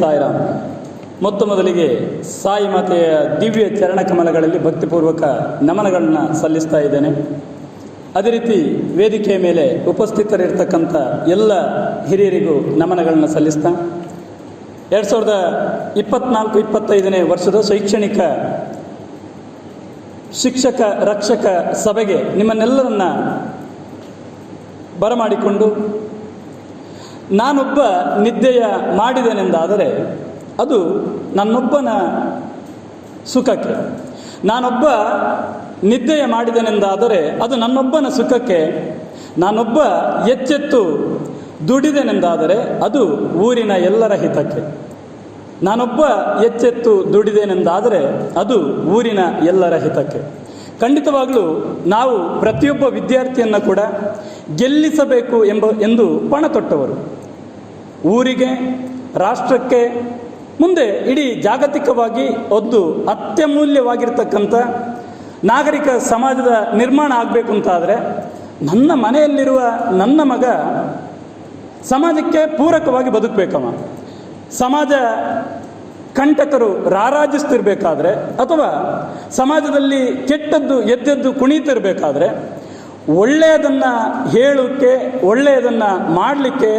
ಸಾಯಿರಾಮ್ ಮೊತ್ತ ಮೊದಲಿಗೆ ಸಾಯಿ ಮಾತೆಯ ದಿವ್ಯ ಚರಣ ಕಮಲಗಳಲ್ಲಿ ಭಕ್ತಿಪೂರ್ವಕ ನಮನಗಳನ್ನ ಸಲ್ಲಿಸ್ತಾ ಇದ್ದೇನೆ. ಅದೇ ರೀತಿ ವೇದಿಕೆಯ ಮೇಲೆ ಉಪಸ್ಥಿತರಿರ್ತಕ್ಕಂಥ ಎಲ್ಲ ಹಿರಿಯರಿಗೂ ನಮನಗಳನ್ನ ಸಲ್ಲಿಸ್ತಾ. ಎರಡು ಸಾವಿರದ ಇಪ್ಪತ್ನಾಲ್ಕು, ಇಪ್ಪತ್ತೈದನೇ ವರ್ಷದ ಶೈಕ್ಷಣಿಕ ಶಿಕ್ಷಕ, ರಕ್ಷಕ ಸಭೆಗೆ ನಿಮ್ಮನ್ನೆಲ್ಲರನ್ನ ಬರಮಾಡಿಕೊಂಡು ನಾನೊಬ್ಬ ನಿದ್ದೆಯ ಮಾಡಿದೆನೆಂದಾದರೆ ಅದು ನನ್ನೊಬ್ಬನ ಸುಖಕ್ಕೆ. ನಾನೊಬ್ಬ ನಿದ್ದೆಯ ಮಾಡಿದೆನೆಂದಾದರೆ ಅದು ನನ್ನೊಬ್ಬನ ಸುಖಕ್ಕೆ. ನಾನೊಬ್ಬ ಎಚ್ಚೆತ್ತು ದುಡಿದೆನೆಂದಾದರೆ ಅದು ಊರಿನ ಎಲ್ಲರ ಹಿತಕ್ಕೆ. ನಾನೊಬ್ಬ ಎಚ್ಚೆತ್ತು ದುಡಿದೆನೆಂದಾದರೆ ಅದು ಊರಿನ ಎಲ್ಲರ ಹಿತಕ್ಕೆ. ಖಂಡಿತವಾಗಲೂ ನಾವು ಪ್ರತಿಯೊಬ್ಬ ವಿದ್ಯಾರ್ಥಿಯನ್ನು ಕೂಡ ಗೆಲ್ಲಿಸಬೇಕು ಎಂಬ, ಎಂದು ಪಣ ತೊಟ್ಟವರು. ಊರಿಗೆ, ರಾಷ್ಟ್ರಕ್ಕೆ, ಮುಂದೆ ಇಡೀ ಜಾಗತಿಕವಾಗಿ ಒಂದು ಅತ್ಯಮೂಲ್ಯವಾಗಿರ್ತಕ್ಕಂಥ ನಾಗರಿಕ ಸಮಾಜದ ನಿರ್ಮಾಣ ಆಗಬೇಕು ಅಂತಾದರೆ, ನನ್ನ ಮನೆಯಲ್ಲಿರುವ ನನ್ನ ಮಗ ಸಮಾಜಕ್ಕೆ ಪೂರಕವಾಗಿ ಬದುಕಬೇಕವ. ಸಮಾಜ ಕಂಟಕರು ರಾರಾಜಿಸ್ತಿರ್ಬೇಕಾದ್ರೆ, ಅಥವಾ ಸಮಾಜದಲ್ಲಿ ಕೆಟ್ಟದ್ದು ಎದ್ದೆದ್ದು ಕುಣಿತಿರ್ಬೇಕಾದ್ರೆ, ಒಳ್ಳೆಯದನ್ನು ಹೇಳೋಕ್ಕೆ, ಒಳ್ಳೆಯದನ್ನು ಮಾಡಲಿಕ್ಕೆ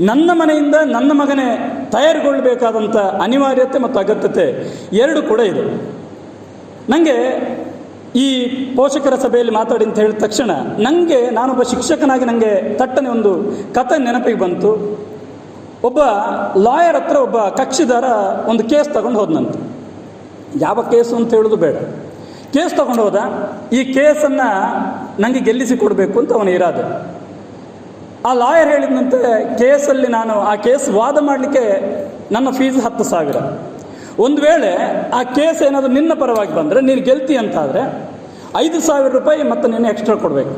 ನನ್ನ ಮನೆಯಿಂದ ನನ್ನ ಮಗನೇ ತಯಾರುಗೊಳ್ಳಬೇಕಾದಂಥ ಅನಿವಾರ್ಯತೆ ಮತ್ತು ಅಗತ್ಯತೆ ಎರಡು ಕೂಡ ಇದೆ. ನನಗೆ ಈ ಪೋಷಕರ ಸಭೆಯಲ್ಲಿ ಮಾತಾಡಿ ಅಂತ ಹೇಳಿದ ತಕ್ಷಣ ನನಗೆ ನಾನೊಬ್ಬ ಶಿಕ್ಷಕನಾಗಿ ನನಗೆ ತಟ್ಟನೆ ಒಂದು ಕಥೆ ನೆನಪಿಗೆ ಬಂತು. ಒಬ್ಬ ಲಾಯರ್ ಹತ್ರ ಒಬ್ಬ ಕಕ್ಷಿದಾರ ಒಂದು ಕೇಸ್ ತಗೊಂಡು ಹೋದ್ನಂತೆ. ಯಾವ ಕೇಸು ಅಂತ ಹೇಳೋದು ಬೇಡ. ಕೇಸ್ ತಗೊಂಡು ಹೋದ. ಈ ಕೇಸನ್ನು ನನಗೆ ಗೆಲ್ಲಿಸಿ ಕೊಡಬೇಕು ಅಂತ ಅವನ ಇರಾದೆ. ಆ ಲಾಯರ್ ಹೇಳಿದಂತೆ ಕೇಸಲ್ಲಿ ನಾನು ಆ ಕೇಸ್ ವಾದ ಮಾಡಲಿಕ್ಕೆ ನನ್ನ ಫೀಸ್ ಹತ್ತು ಸಾವಿರ. ಒಂದು ವೇಳೆ ಆ ಕೇಸ್ ಏನಾದರೂ ನಿನ್ನ ಪರವಾಗಿ ಬಂದರೆ ನೀನು ಗೆಲ್ತಿ ಅಂತಾದರೆ ಐದು ಸಾವಿರ ರೂಪಾಯಿ ಮತ್ತೆ ನೀನು ಎಕ್ಸ್ಟ್ರಾ ಕೊಡಬೇಕು.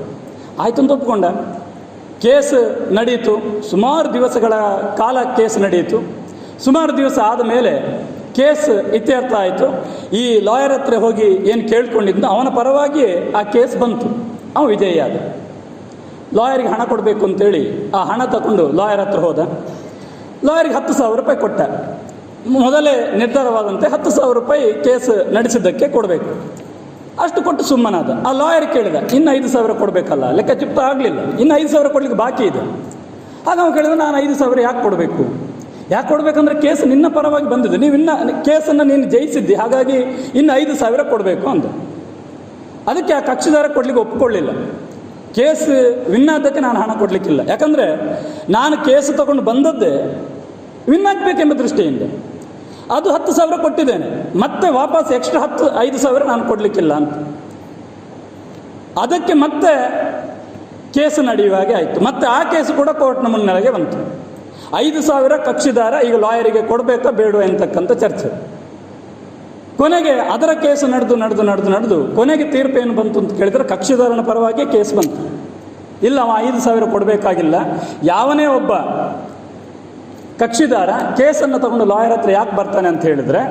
ಆಯ್ತು ಅಂತ ಒಪ್ಕೊಂಡ. ಕೇಸ್ ನಡೆಯಿತು ಸುಮಾರು ದಿವಸಗಳ ಕಾಲ ಕೇಸ್ ನಡೆಯಿತು ಸುಮಾರು ದಿವಸ ಆದ ಮೇಲೆ ಕೇಸ್ ಇತ್ಯರ್ಥ ಆಯಿತು. ಈ ಲಾಯರ್ ಹತ್ರ ಹೋಗಿ ಏನು ಕೇಳ್ಕೊಂಡಿದ್ನೋ ಅವನ ಪರವಾಗಿ ಆ ಕೇಸ್ ಬಂತು. ಅವನು ವಿಜಯಿ ಆದ. ಲಾಯರ್ಗೆ ಹಣ ಕೊಡಬೇಕು ಅಂತೇಳಿ ಆ ಹಣ ತಗೊಂಡು ಲಾಯರ್ ಹತ್ರ ಹೋದ. ಲಾಯರ್ಗೆ ಹತ್ತು ಸಾವಿರ ರೂಪಾಯಿ ಕೊಟ್ಟ. ಮೊದಲೇ ನಿರ್ಧಾರವಾದಂತೆ ಹತ್ತು ಸಾವಿರ ರೂಪಾಯಿ ಕೇಸ್ ನಡೆಸಿದ್ದಕ್ಕೆ ಕೊಡಬೇಕು. ಅಷ್ಟು ಕೊಟ್ಟು ಸುಮ್ಮನಾದ. ಆ ಲಾಯರ್ ಕೇಳಿದ, ಇನ್ನು ಐದು ಸಾವಿರ ಕೊಡಬೇಕಲ್ಲ ಲೆಕ್ಕ ಚಿಪ್ಪ ಆಗಲಿಲ್ಲ. ಇನ್ನು ಐದು ಸಾವಿರ ಕೊಡಲಿಕ್ಕೆ ಬಾಕಿ ಇದೆ. ಆಗ ಅವನು ಕೇಳಿದ, ನಾನು ಐದು ಸಾವಿರ ಯಾಕೆ ಕೊಡಬೇಕು? ಯಾಕೆ ಕೊಡಬೇಕಂದ್ರೆ ಕೇಸ್ ನಿನ್ನ ಪರವಾಗಿ ಬಂದಿದೆ. ನೀವು ಇನ್ನು ಕೇಸನ್ನು ನೀನು ಜಯಿಸಿದ್ದಿ, ಹಾಗಾಗಿ ಇನ್ನು ಐದು ಸಾವಿರ ಕೊಡಬೇಕು ಅಂದ. ಅದಕ್ಕೆ ಆ ಕಕ್ಷಿದಾರ ಕೊಡಲಿಕ್ಕೆ ಒಪ್ಕೊಳ್ಳಿಲ್ಲ. ಕೇಸ್ ವಿನ್ ನಾನು ಹಣ ಕೊಡಲಿಕ್ಕಿಲ್ಲ. ಯಾಕಂದರೆ ನಾನು ಕೇಸ್ ತಗೊಂಡು ಬಂದದ್ದೇ ವಿನ್ ಆಗಬೇಕೆಂಬ ದೃಷ್ಟಿಯಿಂದ. ಅದು ಹತ್ತು ಸಾವಿರ ಕೊಟ್ಟಿದ್ದೇನೆ. ಮತ್ತೆ ವಾಪಸ್ ಎಕ್ಸ್ಟ್ರಾ ಹತ್ತು, ಐದು ಸಾವಿರ ನಾನು ಕೊಡಲಿಕ್ಕಿಲ್ಲ ಅಂತ. ಅದಕ್ಕೆ ಮತ್ತೆ ಕೇಸು ನಡೆಯುವ ಹಾಗೆ ಆಯಿತು. ಮತ್ತೆ ಆ ಕೇಸು ಕೂಡ ಕೋರ್ಟ್ನ ಮುನ್ನೆಲೆಗೆ ಬಂತು. ಐದು ಸಾವಿರ ಕಕ್ಷಿದಾರ ಈಗ ಲಾಯರಿಗೆ ಕೊಡಬೇಕಾ ಬೇಡ ಅಂತಕ್ಕಂಥ ಚರ್ಚೆ. ಕೊನೆಗೆ ಅದರ ಕೇಸು ನಡೆದು ನಡೆದು ನಡೆದು ನಡೆದು ಕೊನೆಗೆ ತೀರ್ಪು ಏನು ಬಂತು ಅಂತ ಕೇಳಿದ್ರೆ ಕಕ್ಷಿದಾರನ ಪರವಾಗಿ ಕೇಸ್ ಬಂತು. ಇಲ್ಲ, ಅವ ಐದು ಸಾವಿರ ಕೊಡಬೇಕಾಗಿಲ್ಲ. ಯಾವನೇ ಒಬ್ಬ ಕಕ್ಷಿದಾರ ಕೇಸನ್ನು ತಗೊಂಡು ಲಾಯರ್ ಹತ್ರ ಯಾಕೆ ಬರ್ತಾನೆ ಅಂತ ಹೇಳಿದ್ರೆ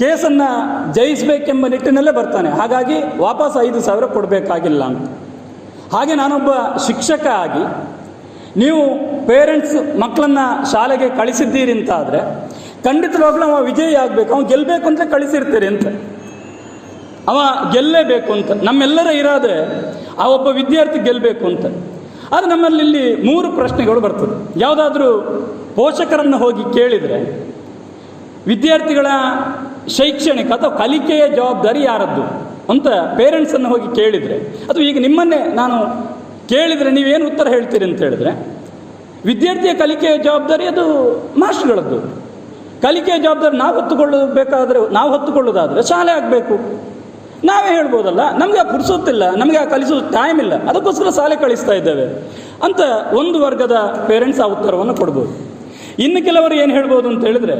ಕೇಸನ್ನು ಜಯಿಸಬೇಕೆಂಬ ನಿಟ್ಟಿನಲ್ಲೇ ಬರ್ತಾನೆ. ಹಾಗಾಗಿ ವಾಪಸ್ ಐದು ಸಾವಿರ ಕೊಡಬೇಕಾಗಿಲ್ಲ ಅಂತ. ಹಾಗೆ ನಾನೊಬ್ಬ ಶಿಕ್ಷಕ ಆಗಿ ನೀವು ಪೇರೆಂಟ್ಸ್ ಮಕ್ಕಳನ್ನು ಶಾಲೆಗೆ ಕಳಿಸಿದ್ದೀರಿ ಅಂತ ಆದರೆ ಖಂಡಿತವಾಗ್ಲೂ ಅವ ವಿಜಯ ಆಗಬೇಕು. ಅವ ಗೆಲ್ಲಬೇಕು ಅಂತ ಕಳಿಸಿರ್ತೀರಿ ಅಂತ. ಅವ ಗೆಲ್ಲೇಬೇಕು ಅಂತ. ನಮ್ಮೆಲ್ಲರ ಇರಾದೆ ಆ ಒಬ್ಬ ವಿದ್ಯಾರ್ಥಿ ಗೆಲ್ಲಬೇಕು ಅಂತ. ಅದು ನಮ್ಮಲ್ಲಿ ಇಲ್ಲಿ ಮೂರು ಪ್ರಶ್ನೆಗಳು ಬರ್ತದೆ. ಯಾವುದಾದ್ರೂ ಪೋಷಕರನ್ನು ಹೋಗಿ ಕೇಳಿದರೆ ವಿದ್ಯಾರ್ಥಿಗಳ ಶೈಕ್ಷಣಿಕ ಅಥವಾ ಕಲಿಕೆಯ ಜವಾಬ್ದಾರಿ ಯಾರದ್ದು ಅಂತ ಪೇರೆಂಟ್ಸನ್ನು ಹೋಗಿ ಕೇಳಿದರೆ, ಅದು ಈಗ ನಿಮ್ಮನ್ನೇ ನಾನು ಕೇಳಿದರೆ ನೀವೇನು ಉತ್ತರ ಹೇಳ್ತೀರಿ ಅಂತ ಹೇಳಿದ್ರೆ, ವಿದ್ಯಾರ್ಥಿಯ ಕಲಿಕೆಯ ಜವಾಬ್ದಾರಿ ಅದು ಮಾಸ್ಟರ್ಗಳದ್ದು. ಕಲಿಕೆಯ ಜವಾಬ್ದಾರಿ ನಾವು ಹೊತ್ತುಕೊಳ್ಳಬೇಕಾದ್ರೆ, ನಾವು ಹೊತ್ತುಕೊಳ್ಳೋದಾದರೆ ಶಾಲೆ ಆಗಬೇಕು. ನಾವೇ ಹೇಳ್ಬೋದಲ್ಲ, ನಮಗೆ ಆ ಪುರ್ಸೊತ್ತಿಲ್ಲ ನಮಗೆ ಆ ಕಲಿಸೋದು ಟೈಮ್ ಇಲ್ಲ, ಅದಕ್ಕೋಸ್ಕರ ಶಾಲೆ ಕಳಿಸ್ತಾ ಇದ್ದೇವೆ ಅಂತ ಒಂದು ವರ್ಗದ ಪೇರೆಂಟ್ಸ್ ಆ ಉತ್ತರವನ್ನು ಕೊಡ್ಬೋದು. ಇನ್ನು ಕೆಲವರು ಏನು ಹೇಳ್ಬೋದು ಅಂತ ಹೇಳಿದ್ರೆ,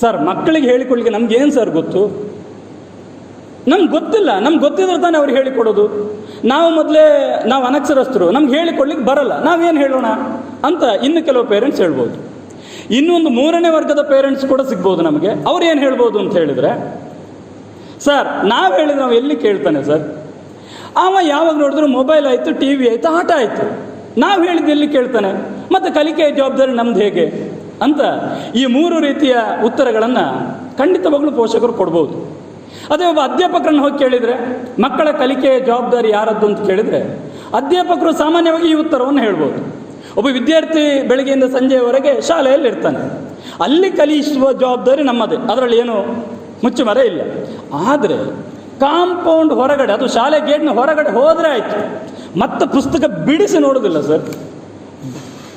ಸರ್, ಮಕ್ಕಳಿಗೆ ಹೇಳಿಕೊಳ್ಳಿಕ್ಕೆ ನಮ್ಗೆ ಏನು ಸರ್ ಗೊತ್ತು? ನಮ್ಗೆ ಗೊತ್ತಿಲ್ಲ, ನಮ್ಗೆ ಗೊತ್ತಿದ್ರೆ ತಾನೇ ಅವ್ರಿಗೆ ಹೇಳಿಕೊಡೋದು. ನಾವು ಮೊದಲೇ, ನಾವು ಅನಕ್ಷರಸ್ಥರು, ನಮ್ಗೆ ಹೇಳಿಕೊಡ್ಲಿಕ್ಕೆ ಬರಲ್ಲ, ನಾವೇನು ಹೇಳೋಣ ಅಂತ ಇನ್ನು ಕೆಲವು ಪೇರೆಂಟ್ಸ್ ಹೇಳ್ಬೋದು. ಇನ್ನೊಂದು ಮೂರನೇ ವರ್ಗದ ಪೇರೆಂಟ್ಸ್ ಕೂಡ ಸಿಗ್ಬೋದು ನಮಗೆ. ಅವ್ರು ಏನು ಹೇಳ್ಬೋದು ಅಂತ ಹೇಳಿದರೆ, ಸರ್, ನಾವು ಹೇಳಿದ ನಾವು ಎಲ್ಲಿ ಕೇಳ್ತಾನೆ ಸರ್? ಅವ ಯಾವಾಗ ನೋಡಿದ್ರು ಮೊಬೈಲ್ ಆಯಿತು ಟಿ ವಿ ಆಯಿತು, ಆಟ ಆಯಿತು. ನಾವು ಹೇಳಿದ್ದು ಎಲ್ಲಿ ಕೇಳ್ತಾನೆ? ಮತ್ತು ಕಲಿಕೆಯ ಜವಾಬ್ದಾರಿ ನಮ್ದು ಹೇಗೆ? ಅಂತ ಈ ಮೂರು ರೀತಿಯ ಉತ್ತರಗಳನ್ನು ಖಂಡಿತವಾಗ್ಲೂ ಪೋಷಕರು ಕೊಡ್ಬೋದು. ಅದೇ ಒಬ್ಬ ಅಧ್ಯಾಪಕರನ್ನು ಹೋಗಿ ಕೇಳಿದರೆ, ಮಕ್ಕಳ ಕಲಿಕೆಯ ಜವಾಬ್ದಾರಿ ಯಾರದ್ದು? ಅಂತ ಕೇಳಿದರೆ, ಅಧ್ಯಾಪಕರು ಸಾಮಾನ್ಯವಾಗಿ ಈ ಉತ್ತರವನ್ನು ಹೇಳ್ಬೋದು. ಒಬ್ಬ ವಿದ್ಯಾರ್ಥಿ ಬೆಳಗ್ಗೆಯಿಂದ ಸಂಜೆಯವರೆಗೆ ಶಾಲೆಯಲ್ಲಿ ಇರ್ತಾನೆ ಅಲ್ಲಿ ಕಲಿಸುವ ಜವಾಬ್ದಾರಿ ನಮ್ಮದೇ. ಅದರಲ್ಲಿ ಏನು ಮುಚ್ಚುಮರ ಇಲ್ಲ. ಆದರೆ ಕಾಂಪೌಂಡ್ ಹೊರಗಡೆ, ಅದು ಶಾಲೆ ಗೇಟ್ನ ಹೊರಗಡೆ ಹೋದರೆ ಆಯಿತು. ಮತ್ತೆ ಪುಸ್ತಕ ಬಿಡಿಸಿ ನೋಡೋದಿಲ್ಲ ಸರ್.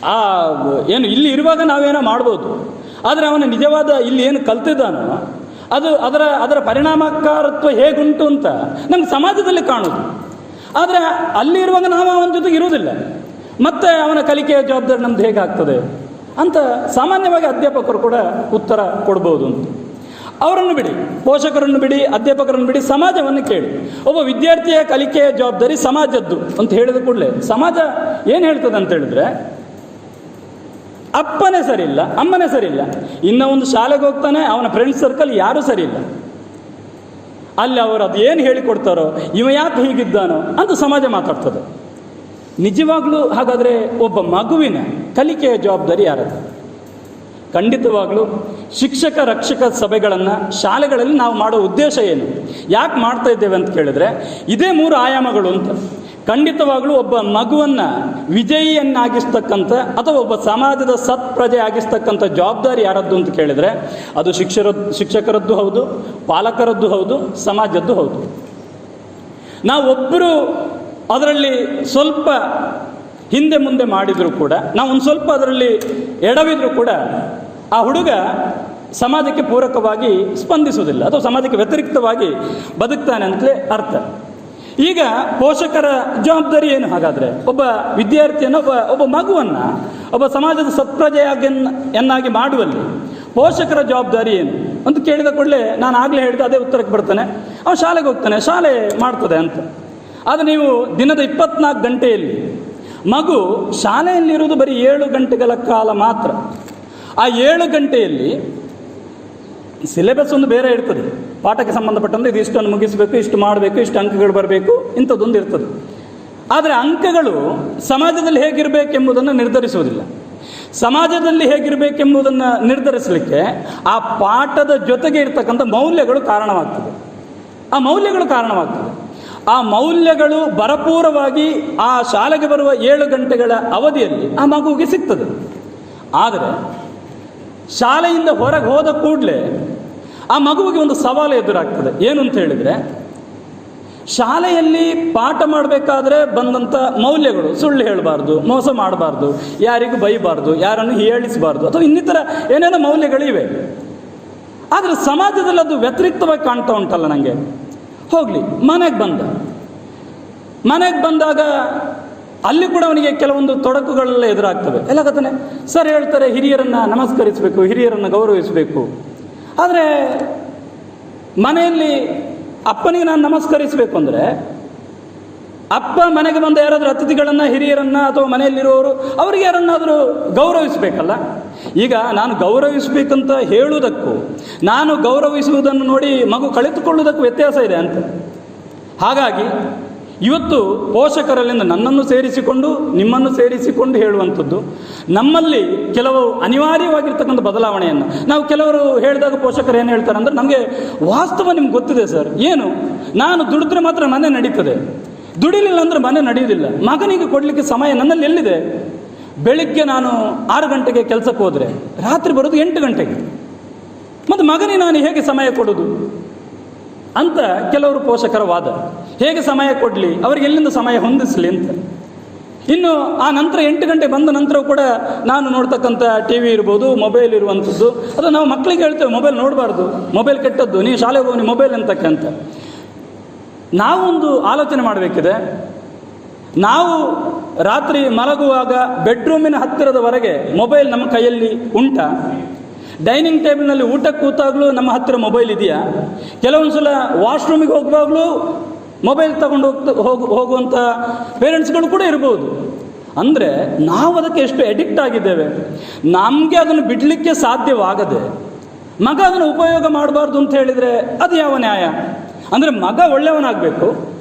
ಆ, ಏನು ಇಲ್ಲಿ ಇರುವಾಗ ನಾವೇನೋ ಮಾಡ್ಬೋದು. ಆದರೆ ಅವನ ನಿಜವಾದ ಇಲ್ಲಿ ಏನು ಕಲ್ತಿದ್ದಾನೋ, ಅದು ಅದರ ಅದರ ಪರಿಣಾಮಕಾರತ್ವ ಹೇಗುಂಟು ಅಂತ ನಮ್ಗೆ ಸಮಾಜದಲ್ಲಿ ಕಾಣೋದು ಆದರೆ ಅಲ್ಲಿ ಇರುವಾಗ ನಾವು ಅವನ ಜೊತೆಗೆ ಇರುವುದಿಲ್ಲ. ಮತ್ತೆ ಅವನ ಕಲಿಕೆಯ ಜವಾಬ್ದಾರಿ ನಮ್ದು ಹೇಗಾಗ್ತದೆ ಅಂತ ಸಾಮಾನ್ಯವಾಗಿ ಅಧ್ಯಾಪಕರು ಕೂಡ ಉತ್ತರ ಕೊಡ್ಬೋದು ಅಂತ. ಅವರನ್ನು ಬಿಡಿ, ಪೋಷಕರನ್ನು ಬಿಡಿ, ಅಧ್ಯಾಪಕರನ್ನು ಬಿಡಿ, ಸಮಾಜವನ್ನು ಕೇಳಿ. ಒಬ್ಬ ವಿದ್ಯಾರ್ಥಿಯ ಕಲಿಕೆಯ ಜವಾಬ್ದಾರಿ ಸಮಾಜದ್ದು ಅಂತ ಹೇಳಿದ ಕೂಡಲೇ, ಸಮಾಜ ಏನು ಹೇಳ್ತದೆ ಅಂತ ಹೇಳಿದ್ರೆ, ಅಪ್ಪನೇ ಇಲ್ಲ ಅಮ್ಮನೇ ಸರಿಯಿಲ್ಲ. ಇನ್ನ ಒಂದು ಶಾಲೆಗೆ ಹೋಗ್ತಾನೆ, ಅವನ ಫ್ರೆಂಡ್ ಸರ್ಕಲ್ ಯಾರೂ ಸರಿ ಇಲ್ಲ ಅಲ್ಲಿ ಅವರು ಅದು ಏನು ಹೇಳಿಕೊಡ್ತಾರೋ, ಇವ ಯಾಕೆ ಹೀಗಿದ್ದಾನೋ ಅಂತ ಸಮಾಜ ಮಾತಾಡ್ತದೆ. ನಿಜವಾಗ್ಲೂ ಹಾಗಾದರೆ ಒಬ್ಬ ಮಗುವಿನ ಕಲಿಕೆಯ ಜವಾಬ್ದಾರಿ ಯಾರದು? ಖಂಡಿತವಾಗ್ಲೂ ಶಿಕ್ಷಕ, ರಕ್ಷಕ ಸಭೆಗಳನ್ನು ಶಾಲೆಗಳಲ್ಲಿ ನಾವು ಮಾಡೋ ಉದ್ದೇಶ ಏನು? ಯಾಕೆ ಮಾಡ್ತಾ ಇದ್ದೇವೆ ಅಂತ ಕೇಳಿದ್ರೆ, ಇದೇ ಮೂರು ಆಯಾಮಗಳು ಅಂತ ಖಂಡಿತವಾಗ್ಲೂ ಒಬ್ಬ ಮಗುವನ್ನು ವಿಜಯಿಯನ್ನಾಗಿಸ್ತಕ್ಕಂಥ ಅಥವಾ ಒಬ್ಬ ಸಮಾಜದ ಸತ್ಪ್ರಜೆ ಆಗಿಸ್ತಕ್ಕಂಥ ಜವಾಬ್ದಾರಿ ಯಾರದ್ದು ಅಂತ ಕೇಳಿದರೆ, ಅದು ಶಿಕ್ಷರ, ಶಿಕ್ಷಕರದ್ದು ಹೌದು, ಪಾಲಕರದ್ದು ಹೌದು, ಸಮಾಜದ್ದು ಹೌದು. ನಾವೊಬ್ಬರು ಅದರಲ್ಲಿ ಸ್ವಲ್ಪ ಹಿಂದೆ ಮುಂದೆ ಮಾಡಿದರೂ ಕೂಡ, ನಾವು ಒಂದು ಸ್ವಲ್ಪ ಅದರಲ್ಲಿ ಎಡವಿದ್ರೂ ಕೂಡ, ಆ ಹುಡುಗ ಸಮಾಜಕ್ಕೆ ಪೂರಕವಾಗಿ ಸ್ಪಂದಿಸುವುದಿಲ್ಲ, ಅಥವಾ ಸಮಾಜಕ್ಕೆ ವ್ಯತಿರಿಕ್ತವಾಗಿ ಬದುಕ್ತಾನೆ ಅಂತಲೇ ಅರ್ಥ. ಈಗ ಪೋಷಕರ ಜವಾಬ್ದಾರಿ ಏನು ಹಾಗಾದರೆ? ಒಬ್ಬ ವಿದ್ಯಾರ್ಥಿಯನ್ನು, ಒಬ್ಬ ಒಬ್ಬ ಮಗುವನ್ನು ಒಬ್ಬ ಸಮಾಜದ ಸತ್ಪ್ರಜೆಯಾಗಿ ಎನ್ನಾಗಿ ಮಾಡುವಲ್ಲಿ ಪೋಷಕರ ಜವಾಬ್ದಾರಿ ಏನು? ಅಂತ ಕೇಳಿದ ಕೂಡಲೇ ನಾನು ಆಗಲೇ ಹೇಳಿದೆ ಅದೇ ಉತ್ತರಕ್ಕೆ ಬರ್ತಾನೆ. ಅವನು ಶಾಲೆಗೆ ಹೋಗ್ತಾನೆ, ಶಾಲೆ ಮಾಡ್ತದೆ ಅಂತ. ಆದರೆ ನೀವು ದಿನದ ಇಪ್ಪತ್ನಾಲ್ಕು ಗಂಟೆಯಲ್ಲಿ ಮಗು ಶಾಲೆಯಲ್ಲಿರುವುದು ಬರೀ ಏಳು ಗಂಟೆಗಳ ಕಾಲ ಮಾತ್ರ. ಆ ಏಳು ಗಂಟೆಯಲ್ಲಿ ಸಿಲೆಬಸ್ ಒಂದು ಬೇರೆ ಇರ್ತದೆ. ಪಾಠಕ್ಕೆ ಸಂಬಂಧಪಟ್ಟಂತೆ ಇದು ಇಷ್ಟನ್ನು ಮುಗಿಸಬೇಕು, ಇಷ್ಟು ಮಾಡಬೇಕು, ಇಷ್ಟು ಅಂಕಗಳು ಬರಬೇಕು, ಇಂಥದ್ದೊಂದು ಇರ್ತದೆ. ಆದರೆ ಅಂಕಗಳು ಸಮಾಜದಲ್ಲಿ ಹೇಗಿರಬೇಕೆಂಬುದನ್ನು ನಿರ್ಧರಿಸುವುದಿಲ್ಲ. ಸಮಾಜದಲ್ಲಿ ಹೇಗಿರಬೇಕೆಂಬುದನ್ನು ನಿರ್ಧರಿಸಲಿಕ್ಕೆ ಆ ಪಾಠದ ಜೊತೆಗೆ ಇರ್ತಕ್ಕಂಥ ಮೌಲ್ಯಗಳು ಕಾರಣವಾಗ್ತದೆ. ಆ ಮೌಲ್ಯಗಳು ಕಾರಣವಾಗ್ತದೆ. ಆ ಮೌಲ್ಯಗಳು ಭರಪೂರವಾಗಿ ಆ ಶಾಲೆಗೆ ಬರುವ ಏಳು ಗಂಟೆಗಳ ಅವಧಿಯಲ್ಲಿ ಆ ಮಗುವಿಗೆ ಸಿಗ್ತದೆ. ಆದರೆ ಶಾಲೆಯಿಂದ ಹೊರಗೆ ಹೋದ ಕೂಡಲೇ ಆ ಮಗುವಿಗೆ ಒಂದು ಸವಾಲು ಎದುರಾಗ್ತದೆ. ಏನು ಅಂತ ಹೇಳಿದರೆ, ಶಾಲೆಯಲ್ಲಿ ಪಾಠ ಮಾಡಬೇಕಾದ್ರೆ ಬಂದಂಥ ಮೌಲ್ಯಗಳು, ಸುಳ್ಳು ಹೇಳಬಾರ್ದು, ಮೋಸ ಮಾಡಬಾರ್ದು, ಯಾರಿಗೂ ಬೈಬಾರ್ದು, ಯಾರನ್ನು ಹೇಳಿಸಬಾರ್ದು, ಅಥವಾ ಇನ್ನಿತರ ಏನೇನೋ ಮೌಲ್ಯಗಳಿವೆ. ಆದರೆ ಸಮಾಜದಲ್ಲಿ ಅದು ವ್ಯತಿರಿಕ್ತವಾಗಿ ಕಾಣ್ತಾ ಉಂಟಲ್ಲ ನನಗೆ ಹೋಗಲಿ, ಮನೆಗೆ ಬಂದ. ಮನೆಗೆ ಬಂದಾಗ ಅಲ್ಲಿ ಕೂಡ ಅವನಿಗೆ ಕೆಲವೊಂದು ತೊಡಕುಗಳೆಲ್ಲ ಎದುರಾಗ್ತವೆ. ಎಲ್ಲ ಕಥನೆ ಸರ್ ಹೇಳ್ತಾರೆ, ಹಿರಿಯರನ್ನು ನಮಸ್ಕರಿಸಬೇಕು, ಹಿರಿಯರನ್ನು ಗೌರವಿಸಬೇಕು. ಆದರೆ ಮನೆಯಲ್ಲಿ ಅಪ್ಪನಿಗೆ ನಾನು ನಮಸ್ಕರಿಸಬೇಕು ಅಂದರೆ, ಅಪ್ಪ ಮನೆಗೆ ಬಂದ ಯಾರಾದರೂ ಅತಿಥಿಗಳನ್ನು, ಹಿರಿಯರನ್ನು ಅಥವಾ ಮನೆಯಲ್ಲಿರುವವರು, ಅವರಿಗೆ ಯಾರನ್ನಾದರೂ ಗೌರವಿಸಬೇಕಲ್ಲ? ಈಗ ನಾನು ಗೌರವಿಸಬೇಕಂತ ಹೇಳುವುದಕ್ಕೂ, ನಾನು ಗೌರವಿಸುವುದನ್ನು ನೋಡಿ ಮಗು ಕಳೆದುಕೊಳ್ಳುವುದಕ್ಕೂ ವ್ಯತ್ಯಾಸ ಇದೆ ಅಂತ. ಹಾಗಾಗಿ ಇವತ್ತು ಪೋಷಕರಲ್ಲಿಂದ ನನ್ನನ್ನು ಸೇರಿಸಿಕೊಂಡು, ನಿಮ್ಮನ್ನು ಸೇರಿಸಿಕೊಂಡು ಹೇಳುವಂಥದ್ದು, ನಮ್ಮಲ್ಲಿ ಕೆಲವು ಅನಿವಾರ್ಯವಾಗಿರ್ತಕ್ಕಂಥ ಬದಲಾವಣೆಯನ್ನು. ನಾವು ಕೆಲವರು ಹೇಳಿದಾಗ ಪೋಷಕರು ಏನು ಹೇಳ್ತಾರೆ ಅಂದರೆ, ನಮಗೆ ವಾಸ್ತವ ನಿಮ್ಗೆ ಗೊತ್ತಿದೆ ಸರ್. ಏನು? ನಾನು ದುಡಿದ್ರೆ ಮಾತ್ರ ಮನೆ ನಡೀತದೆ. ದುಡಿಲಿಲ್ಲ ಅಂದರೆ ಮನೆ ನಡೆಯುವುದಿಲ್ಲ. ಮಗನಿಗೆ ಕೊಡಲಿಕ್ಕೆ ಸಮಯ ನನ್ನಲ್ಲಿ ಎಲ್ಲಿದೆ? ಬೆಳಿಗ್ಗೆ ನಾನು ಆರು ಗಂಟೆಗೆ ಕೆಲಸಕ್ಕೆ ಹೋದರೆ, ರಾತ್ರಿ ಬರೋದು ಎಂಟು ಗಂಟೆಗೆ. ಮತ್ತು ಮಗನಿಗೆ ನಾನು ಹೇಗೆ ಸಮಯ ಕೊಡೋದು? ಅಂತ ಕೆಲವರು ಪೋಷಕರ ವಾದ. ಹೇಗೆ ಸಮಯ ಕೊಡಲಿ? ಅವರಿಗೆ ಎಲ್ಲಿಂದ ಸಮಯ ಹೊಂದಿಸಲಿ ಅಂತ. ಇನ್ನು ಆ ನಂತರ ಎಂಟು ಗಂಟೆ ಬಂದ ನಂತರ ಕೂಡ ನಾನು ನೋಡ್ತಕ್ಕಂಥ ಟಿ ವಿ ಇರ್ಬೋದು, ಮೊಬೈಲ್ ಇರುವಂಥದ್ದು. ಅದು ನಾವು ಮಕ್ಕಳಿಗೆ ಹೇಳ್ತೇವೆ, ಮೊಬೈಲ್ ನೋಡಬಾರ್ದು. ಮೊಬೈಲ್ ಕೆಟ್ಟದ್ದು, ನೀವು ಶಾಲೆಗೆ ಹೋಗಿ ಮೊಬೈಲ್ ಅಂತಕ್ಕಂಥ ಅಂತ ನಾವೊಂದು ಆಲೋಚನೆ ಮಾಡಬೇಕಿದೆ. ನಾವು ರಾತ್ರಿ ಮಲಗುವಾಗ ಬೆಡ್ರೂಮಿನ ಹತ್ತಿರದವರೆಗೆ ಮೊಬೈಲ್ ನಮ್ಮ ಕೈಯಲ್ಲಿ ಉಂಟಾ. ಡೈನಿಂಗ್ ಟೇಬಲ್ನಲ್ಲಿ ಊಟ ಕೂತಾಗಲೂ ನಮ್ಮ ಹತ್ತಿರ ಮೊಬೈಲ್ ಇದೆಯಾ? ಕೆಲವೊಂದು ಸಲ ವಾಶ್ರೂಮಿಗೆ ಹೋಗುವಾಗಲೂ ಮೊಬೈಲ್ ತಗೊಂಡು ಹೋಗ್ತಾ, ಹೋಗು ಹೋಗುವಂಥ ಪೇರೆಂಟ್ಸ್ಗಳು ಕೂಡ ಇರ್ಬೋದು. ಅಂದರೆ ನಾವು ಅದಕ್ಕೆ ಎಷ್ಟು ಎಡಿಕ್ಟ್ ಆಗಿದ್ದೇವೆ. ನಮಗೆ ಅದನ್ನು ಬಿಡಲಿಕ್ಕೆ ಸಾಧ್ಯವಾಗದೆ ಮಗ ಅದನ್ನು ಉಪಯೋಗ ಮಾಡಬಾರ್ದು ಅಂತ ಹೇಳಿದರೆ ಅದು ಯಾವ ನ್ಯಾಯ? ಅಂದರೆ ಮಗ ಒಳ್ಳೆಯವನಾಗಬೇಕು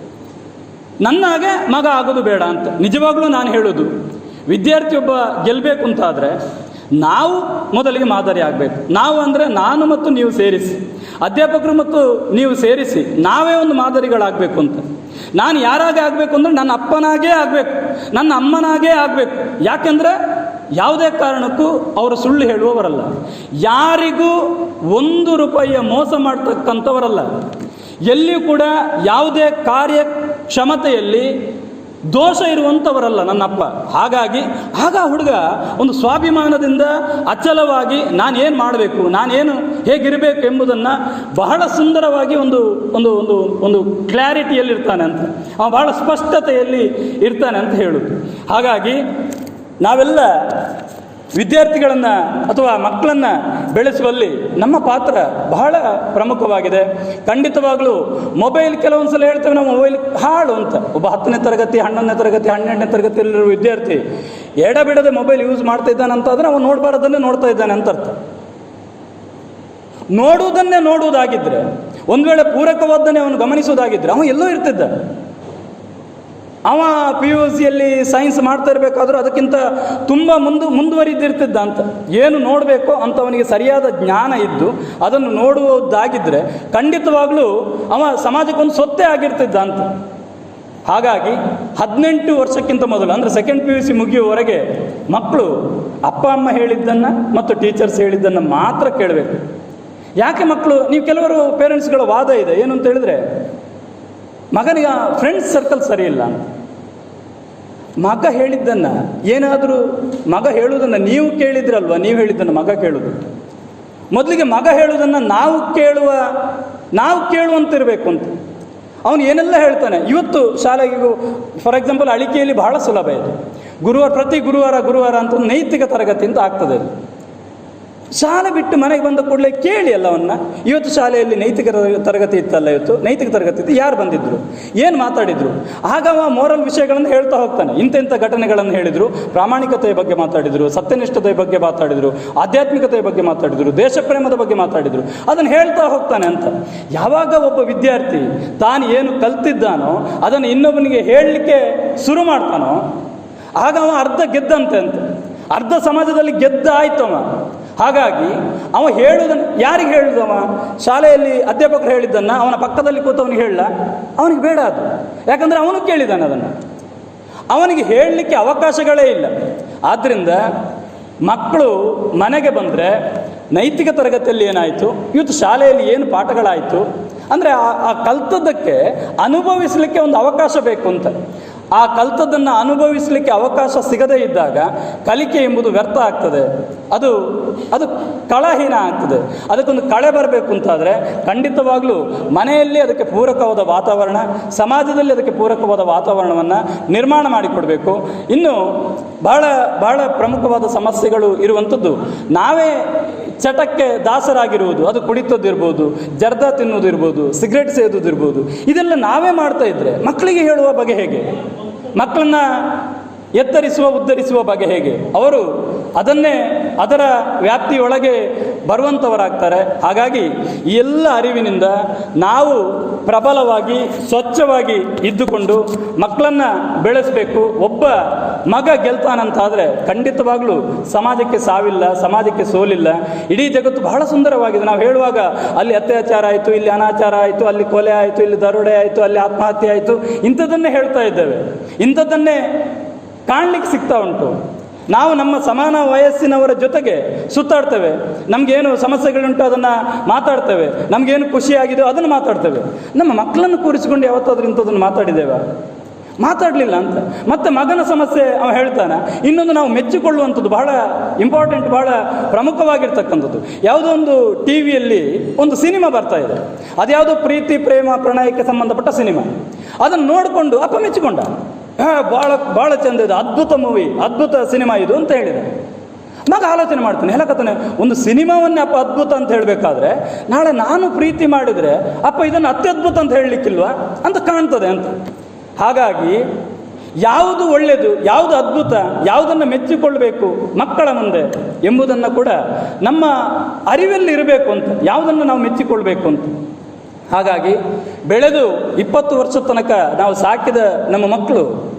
ನನ್ನ ಹಾಗೆ ಮಗ ಆಗೋದು ಬೇಡ ಅಂತ. ನಿಜವಾಗ್ಲೂ ನಾನು ಹೇಳೋದು, ವಿದ್ಯಾರ್ಥಿ ಒಬ್ಬ ಗೆಲ್ಲಬೇಕು ಅಂತಾದರೆ ನಾವು ಮೊದಲಿಗೆ ಮಾದರಿ ಆಗಬೇಕು. ನಾವು ಅಂದರೆ ನಾನು ಮತ್ತು ನೀವು ಸೇರಿಸಿ, ಅಧ್ಯಾಪಕರು ಮತ್ತು ನೀವು ಸೇರಿಸಿ ನಾವೇ ಒಂದು ಮಾದರಿಗಳಾಗಬೇಕು ಅಂತ. ನಾನು ಯಾರಾಗೆ ಆಗಬೇಕು ಅಂದರೆ ನನ್ನ ಅಪ್ಪನಾಗೇ ಆಗಬೇಕು, ನನ್ನ ಅಮ್ಮನಾಗೇ ಆಗಬೇಕು. ಯಾಕೆಂದರೆ ಯಾವುದೇ ಕಾರಣಕ್ಕೂ ಅವರು ಸುಳ್ಳು ಹೇಳುವವರಲ್ಲ. ಯಾರಿಗೂ ಒಂದು ರೂಪಾಯಿಯ ಮೋಸ ಮಾಡ್ತಕ್ಕಂಥವರಲ್ಲ. ಎಲ್ಲಿಯೂ ಕೂಡ ಯಾವುದೇ ಕಾರ್ಯಕ್ಷಮತೆಯಲ್ಲಿ ದೋಷ ಇರುವಂಥವರಲ್ಲ ನನ್ನಪ್ಪ. ಹಾಗಾಗಿ, ಆಗ ಹುಡುಗ ಒಂದು ಸ್ವಾಭಿಮಾನದಿಂದ ಅಚಲವಾಗಿ ನಾನೇನು ಮಾಡಬೇಕು, ನಾನೇನು ಹೇಗಿರಬೇಕು ಎಂಬುದನ್ನು ಬಹಳ ಸುಂದರವಾಗಿ ಒಂದು ಒಂದು ಒಂದು ಒಂದು ಕ್ಲಾರಿಟಿಯಲ್ಲಿರ್ತಾನೆ ಅಂತ. ಅವನು ಬಹಳ ಸ್ಪಷ್ಟತೆಯಲ್ಲಿ ಇರ್ತಾನೆ ಅಂತ ಹೇಳುದು. ಹಾಗಾಗಿ, ನಾವೆಲ್ಲ ವಿದ್ಯಾರ್ಥಿಗಳನ್ನು ಅಥವಾ ಮಕ್ಕಳನ್ನು ಬೆಳೆಸುವಲ್ಲಿ ನಮ್ಮ ಪಾತ್ರ ಬಹಳ ಪ್ರಮುಖವಾಗಿದೆ. ಖಂಡಿತವಾಗಲೂ ಮೊಬೈಲ್ ಕೆಲವೊಂದು ಸಲ ಹೇಳ್ತೇವೆ ನಾವು ಮೊಬೈಲ್ ಹಾಳು ಅಂತ. ಒಬ್ಬ ಹತ್ತನೇ ತರಗತಿ, ಹನ್ನೊಂದನೇ ತರಗತಿ, ಹನ್ನೆರಡನೇ ತರಗತಿಯಲ್ಲಿರುವ ವಿದ್ಯಾರ್ಥಿ ಎಡಬಿಡದೆ ಮೊಬೈಲ್ ಯೂಸ್ ಮಾಡ್ತಾ ಇದ್ದಾನೆ ಇದ್ದಾನಂತಾದ್ರೆ ಅವನು ನೋಡಬಾರದನ್ನೇ ನೋಡ್ತಾ ಇದ್ದಾನೆ ಅಂತ ಅರ್ಥ. ನೋಡುವುದನ್ನೇ ನೋಡುವುದಾಗಿದ್ದರೆ ಒಂದು ವೇಳೆ ಪೂರಕವಾದ್ದನ್ನೇ ಅವನು ಗಮನಿಸುವುದಾಗಿದ್ದರೆ ಅವನು ಎಲ್ಲೋ ಇರ್ತಿದ್ದ. ಅವ ಪಿ ಯು ಸಿಯಲ್ಲಿ ಸೈನ್ಸ್ ಮಾಡ್ತಾ ಇರಬೇಕಾದ್ರೂ ಅದಕ್ಕಿಂತ ತುಂಬ ಮುಂದು ಮುಂದುವರಿದಿರ್ತಿದ್ದ ಅಂತ ಏನು ನೋಡಬೇಕು ಅಂತ ಅವನಿಗೆ ಸರಿಯಾದ ಜ್ಞಾನ ಇದ್ದು ಅದನ್ನು ನೋಡುವುದಾಗಿದ್ದರೆ ಖಂಡಿತವಾಗಲೂ ಅವ ಸಮಾಜಕ್ಕೊಂದು ಸೊತ್ತೆ ಆಗಿರ್ತಿದ್ದ ಅಂತ ಹಾಗಾಗಿ ಹದಿನೆಂಟು ವರ್ಷಕ್ಕಿಂತ ಮೊದಲು, ಅಂದರೆ ಸೆಕೆಂಡ್ ಪಿ ಯು ಸಿ ಮುಗಿಯುವವರೆಗೆ ಮಕ್ಕಳು ಅಪ್ಪ, ಅಮ್ಮ ಹೇಳಿದ್ದನ್ನು ಮತ್ತು ಟೀಚರ್ಸ್ ಹೇಳಿದ್ದನ್ನು ಮಾತ್ರ ಕೇಳಬೇಕು. ಯಾಕೆ ಮಕ್ಕಳು, ನೀವು ಕೆಲವರು ಪೇರೆಂಟ್ಸ್ಗಳ ವಾದ ಇದೆ, ಏನು ಅಂತ ಹೇಳಿದ್ರೆ ಮಗನಿಗೆ ಫ್ರೆಂಡ್ಸ್ ಸರ್ಕಲ್ ಸರಿ ಇಲ್ಲ ಅಂತ. ಮಗ ಹೇಳಿದ್ದನ್ನು, ಏನಾದರೂ ಮಗ ಹೇಳುವುದನ್ನು ನೀವು ಕೇಳಿದ್ರಲ್ವ? ನೀವು ಹೇಳಿದ್ದನ್ನು ಮಗ ಕೇಳುವುದು. ಮೊದಲಿಗೆ ಮಗ ಹೇಳುವುದನ್ನು ನಾವು ಕೇಳುವ, ನಾವು ಕೇಳುವಂತಿರಬೇಕು ಅಂತ. ಅವನು ಏನೆಲ್ಲ ಹೇಳ್ತಾನೆ? ಇವತ್ತು ಶಾಲೆಗೆ ಫಾರ್ ಎಕ್ಸಾಂಪಲ್ ಅಳಿಕೆಯಲ್ಲಿ ಬಹಳ ಸುಲಭ ಇದೆ. ಗುರುವಾರ, ಪ್ರತಿ ಗುರುವಾರ ಗುರುವಾರ ಅಂತ ನೈತಿಕ ತರಗತಿ ಅಂತ ಆಗ್ತದೆ ಶಾಲೆ ಬಿಟ್ಟು ಮನೆಗೆ ಬಂದ ಕೂಡಲೇ ಕೇಳಿ ಅಲ್ಲವನ್ನ ಇವತ್ತು ಶಾಲೆಯಲ್ಲಿ ನೈತಿಕ ತರ- ತರಗತಿ ಇತ್ತಲ್ಲ ಇವತ್ತು? ನೈತಿಕ ತರಗತಿ ಇತ್ತು. ಯಾರು ಬಂದಿದ್ರು? ಏನು ಮಾತಾಡಿದ್ರು? ಆಗ ಅವ ಮೋರಲ್ ವಿಷಯಗಳನ್ನು ಹೇಳ್ತಾ ಹೋಗ್ತಾನೆ. ಇಂತೆಂಥ ಘಟನೆಗಳನ್ನು ಹೇಳಿದರು. ಪ್ರಾಮಾಣಿಕತೆಯ ಬಗ್ಗೆ ಮಾತಾಡಿದರು. ಸತ್ಯನಿಷ್ಠತೆಯ ಬಗ್ಗೆ ಮಾತಾಡಿದರು. ಆಧ್ಯಾತ್ಮಿಕತೆಯ ಬಗ್ಗೆ ಮಾತಾಡಿದರು. ದೇಶಪ್ರೇಮದ ಬಗ್ಗೆ ಮಾತಾಡಿದರು. ಅದನ್ನು ಹೇಳ್ತಾ ಹೋಗ್ತಾನೆ ಅಂತ. ಯಾವಾಗ ಒಬ್ಬ ವಿದ್ಯಾರ್ಥಿ ತಾನು ಏನು ಕಲ್ತಿದ್ದಾನೋ, ಅದನ್ನು ಇನ್ನೊಬ್ಬನಿಗೆ ಹೇಳಲಿಕ್ಕೆ ಶುರು ಮಾಡ್ತಾನೋ, ಆಗ ಅವ ಅರ್ಧ ಗೆದ್ದಂತೆ ಅಂತ. ಅರ್ಧ ಸಮಾಜದಲ್ಲಿ ಗೆದ್ದ ಆಯ್ತು ಅವ ಹಾಗಾಗಿ ಅವ ಹೇಳುವುದನ್ನು ಯಾರಿಗೆ ಹೇಳಿದವ ಶಾಲೆಯಲ್ಲಿ ಅಧ್ಯಾಪಕರು ಹೇಳಿದ್ದನ್ನು ಅವನ ಪಕ್ಕದಲ್ಲಿ ಕೂತವನಿಗೆ ಹೇಳಲ್ಲ ಅವನಿಗೆ ಬೇಡ ಅದು. ಯಾಕಂದರೆ ಅವನು ಕೇಳಿದ್ದಾನೆ ಅದನ್ನು. ಅವನಿಗೆ ಹೇಳಲಿಕ್ಕೆ ಅವಕಾಶಗಳೇ ಇಲ್ಲ. ಆದ್ದರಿಂದ ಮಕ್ಕಳು ಮನೆಗೆ ಬಂದರೆ ನೈತಿಕ ತರಗತಿಯಲ್ಲಿ ಏನಾಯಿತು? ಇವತ್ತು ಶಾಲೆಯಲ್ಲಿ ಏನು ಪಾಠಗಳಾಯಿತು? ಅಂದರೆ ಆ- ಆ ಕಲ್ತದ್ದಕ್ಕೆ ಅನುಭವಿಸಲಿಕ್ಕೆ ಒಂದು ಅವಕಾಶ ಬೇಕು ಅಂತ. ಆ ಕಲ್ತದ್ದನ್ನು ಅನುಭವಿಸಲಿಕ್ಕೆ ಅವಕಾಶ ಸಿಗದೇ ಇದ್ದಾಗ ಕಲಿಕೆ ಎಂಬುದು ವ್ಯರ್ಥ ಆಗ್ತದೆ. ಅದು ಅದು ಕಳಹೀನ ಆಗ್ತದೆ. ಅದಕ್ಕೊಂದು ಕಳೆ ಬರಬೇಕು ಅಂತಾದರೆ ಖಂಡಿತವಾಗಲೂ ಮನೆಯಲ್ಲಿ ಅದಕ್ಕೆ ಪೂರಕವಾದ ವಾತಾವರಣ, ಸಮಾಜದಲ್ಲಿ ಅದಕ್ಕೆ ಪೂರಕವಾದ ವಾತಾವರಣವನ್ನು ನಿರ್ಮಾಣ ಮಾಡಿಕೊಡಬೇಕು. ಇನ್ನು ಬಹಳ ಬಹಳ ಪ್ರಮುಖವಾದ ಸಮಸ್ಯೆಗಳು ಇರುವಂಥದ್ದು ನಾವೇ ಚಟಕ್ಕೆ ದಾಸರಾಗಿರುವುದು, ಅದು ಕುಡಿತದ್ದಿರ್ಬೋದು, ಜರ್ದ ತಿನ್ನೋದಿರ್ಬೋದು ಸಿಗರೆಟ್ ಸೇದೋದಿರ್ಬೋದು ಇದೆಲ್ಲ ನಾವೇ ಮಾಡ್ತಾ ಇದ್ರೆ ಮಕ್ಕಳಿಗೆ ಹೇಳುವ ಬಗೆ ಹೇಗೆ? ಮಕ್ಕಳನ್ನ ಎತ್ತರಿಸುವ ಉದ್ಧರಿಸುವ ಬಗೆ ಹೇಗೆ? ಅವರು ಅದನ್ನೇ ಅದರ ವ್ಯಾಪ್ತಿಯೊಳಗೆ ಬರುವಂಥವರಾಗ್ತಾರೆ ಹಾಗಾಗಿ ಈ ಎಲ್ಲ ಅರಿವಿನಿಂದ ನಾವು ಪ್ರಬಲವಾಗಿ, ಸ್ವಚ್ಛವಾಗಿ ಇದ್ದುಕೊಂಡು ಮಕ್ಕಳನ್ನು ಬೆಳೆಸಬೇಕು. ಒಬ್ಬ ಮಗ ಗೆಲ್ತಾನಂತಾದರೆ ಖಂಡಿತವಾಗ್ಲೂ ಸಮಾಜಕ್ಕೆ ಸಾವಿಲ್ಲ, ಸಮಾಜಕ್ಕೆ ಸೋಲಿಲ್ಲ. ಇಡೀ ಜಗತ್ತು ಬಹಳ ಸುಂದರವಾಗಿದೆ. ನಾವು ಹೇಳುವಾಗ ಅಲ್ಲಿ ಅತ್ಯಾಚಾರ ಆಯಿತು, ಇಲ್ಲಿ ಅನಾಚಾರ ಆಯಿತು, ಅಲ್ಲಿ ಕೊಲೆ ಆಯಿತು, ಇಲ್ಲಿ ದರೋಡೆ ಆಯಿತು, ಅಲ್ಲಿ ಆತ್ಮಹತ್ಯೆ ಆಯಿತು. ಇಂಥದ್ದನ್ನೇ ಹೇಳ್ತಾ ಇದ್ದೇವೆ. ಇಂಥದ್ದನ್ನೇ ಕಾಣಲಿಕ್ಕೆ ಸಿಗ್ತಾ ಉಂಟು. ನಾವು ನಮ್ಮ ಸಮಾನ ವಯಸ್ಸಿನವರ ಜೊತೆಗೆ ಸುತ್ತಾಡ್ತೇವೆ. ನಮಗೇನು ಸಮಸ್ಯೆಗಳುಂಟು ಅದನ್ನು ಮಾತಾಡ್ತೇವೆ. ನಮಗೇನು ಖುಷಿಯಾಗಿದೆಯೋ ಅದನ್ನು ಮಾತಾಡ್ತೇವೆ. ನಮ್ಮ ಮಕ್ಕಳನ್ನು ಕೂರಿಸಿಕೊಂಡು ಯಾವತ್ತಾದ್ರೂ ಇಂಥದ್ದನ್ನು ಮಾತಾಡಿದ್ದೇವೆ? ಮಾತಾಡಲಿಲ್ಲ ಅಂತ. ಮತ್ತೆ ಮಗನ ಸಮಸ್ಯೆ ಅವ ಹೇಳ್ತಾನೆ, ಇನ್ನೊಂದು ನಾವು ಮೆಚ್ಚಿಕೊಳ್ಳುವಂಥದ್ದು ಬಹಳ ಇಂಪಾರ್ಟೆಂಟ್ ಬಹಳ ಪ್ರಮುಖವಾಗಿರ್ತಕ್ಕಂಥದ್ದು. ಯಾವುದೋ ಒಂದು ಟಿ ವಿಯಲ್ಲಿ ಒಂದು ಸಿನಿಮಾ ಬರ್ತಾ ಇದೆ. ಅದ್ಯಾವುದೋ ಪ್ರೀತಿ, ಪ್ರೇಮ, ಪ್ರಣಯಕ್ಕೆ ಸಂಬಂಧಪಟ್ಟ ಸಿನಿಮಾ. ಅದನ್ನು ನೋಡಿಕೊಂಡು ಅಪ್ಪ ಮೆಚ್ಚಿಕೊಂಡ. ಭಾಳ ಭಾಳ ಚಂದ ಇದೆ, ಅದ್ಭುತ ಮೂವಿ, ಅದ್ಭುತ ಸಿನಿಮಾ ಇದು ಅಂತ ಹೇಳಿದ. ಮಗ ಆಲೋಚನೆ ಮಾಡ್ತಾನೆ ಹೇಳಕತ್ತಾನೆ ಒಂದು ಸಿನಿಮಾವನ್ನೇ ಅಪ್ಪ ಅದ್ಭುತ ಅಂತ ಹೇಳಬೇಕಾದ್ರೆ, ನಾಳೆ ನಾನು ಪ್ರೀತಿ ಮಾಡಿದರೆ ಅಪ್ಪ ಇದನ್ನು ಅತ್ಯದ್ಭುತ ಅಂತ ಹೇಳಲಿಕ್ಕಿಲ್ವಾ? ಅಂತ ಕಾಣ್ತದೆ ಅಂತ. ಹಾಗಾಗಿ ಯಾವುದು ಒಳ್ಳೆಯದು, ಯಾವುದು ಅದ್ಭುತ, ಯಾವುದನ್ನು ಮೆಚ್ಚಿಕೊಳ್ಳಬೇಕು ಮಕ್ಕಳ ಮುಂದೆ ಎಂಬುದನ್ನು ಕೂಡ ನಮ್ಮ ಅರಿವಲ್ಲಿ ಇರಬೇಕು ಅಂತ, ಯಾವುದನ್ನು ನಾವು ಮೆಚ್ಚಿಕೊಳ್ಬೇಕು ಅಂತ. ಹಾಗಾಗಿ ಬೆಳೆದು ಇಪ್ಪತ್ತು ವರ್ಷದ ತನಕ ನಾವು ಸಾಕಿದ ನಮ್ಮ ಮಕ್ಕಳು